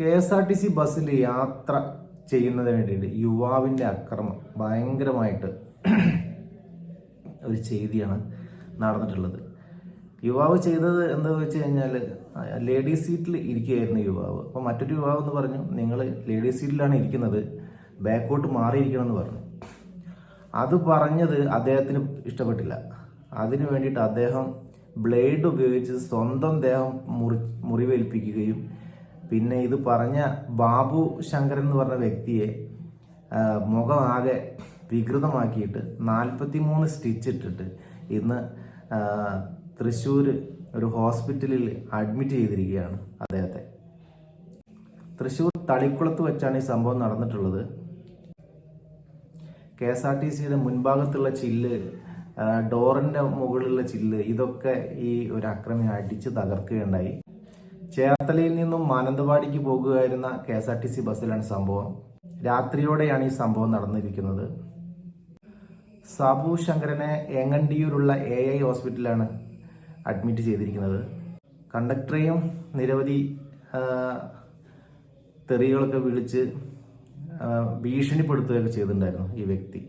K S R T C ബസ്സിൽ യാത്ര ചെയ്യുന്നതിന് വേണ്ടിയിട്ട് യുവാവിന്റെ അക്രമം ഭയങ്കരമായിട്ട് ഒരു ചെയ്തിയാണ് നടന്നിട്ടുള്ളത്. യുവാവ് ചെയ്തത് എന്താ വെച്ച് കഴിഞ്ഞാൽ ലേഡീസ് സീറ്റിൽ ഇരിക്കുകയായിരുന്നു യുവാവ്. അപ്പോൾ മറ്റൊരു യുവാവ് എന്ന് പറഞ്ഞു നിങ്ങൾ ലേഡീസ് സീറ്റിലാണ് ഇരിക്കുന്നത് ബാക്കോട്ട് മാറിയിരിക്കണമെന്ന് പറഞ്ഞു. അത് പറഞ്ഞത് അദ്ദേഹത്തിന് ഇഷ്ടപ്പെട്ടില്ല. അതിനു വേണ്ടിയിട്ട് അദ്ദേഹം ബ്ലേഡ് ഉപയോഗിച്ച് സ്വന്തം ദേഹം മുറി മുറിവേൽപ്പിക്കുകയും പിന്നെ ഇത് പറഞ്ഞ ബാബു ശങ്കരൻ എന്ന് പറഞ്ഞ വ്യക്തിയെ മുഖമാകെ വികൃതമാക്കിയിട്ട് നാൽപ്പത്തി മൂന്ന് സ്റ്റിച്ച് ഇട്ടിട്ട് ഇന്ന് തൃശ്ശൂർ ഒരു ഹോസ്പിറ്റലിൽ അഡ്മിറ്റ് ചെയ്തിരിക്കുകയാണ് അദ്ദേഹത്തെ. തൃശ്ശൂർ തളിക്കുളത്ത് വെച്ചാണ് ഈ സംഭവം നടന്നിട്ടുള്ളത്. കെ എസ് ആർ ടി സിയുടെ മുൻഭാഗത്തുള്ള ചില്ല് ഡോറിന്റെ മുകളിലുള്ള ചില്ല് ഇതൊക്കെ ഈ ഒരു അക്രമി അടിച്ച് തകർക്കുകയുണ്ടായി. ചേർത്തലയിൽ നിന്നും മാനന്തവാടിക്ക് പോകുകയായിരുന്ന K S R T C ബസ്സിലാണ് സംഭവം. രാത്രിയോടെയാണ് ഈ സംഭവം നടന്നിരിക്കുന്നത്. സാബു ശങ്കരനെ എങ്ങണ്ടിയൂരുള്ള എ ഐ ഹോസ്പിറ്റലിലാണ് അഡ്മിറ്റ് ചെയ്തിരിക്കുന്നത്. കണ്ടക്ടറെയും നിരവധി തെറികളൊക്കെ വിളിച്ച് ഭീഷണിപ്പെടുത്തുകയൊക്കെ ചെയ്തിട്ടുണ്ടായിരുന്നു ഈ വ്യക്തി.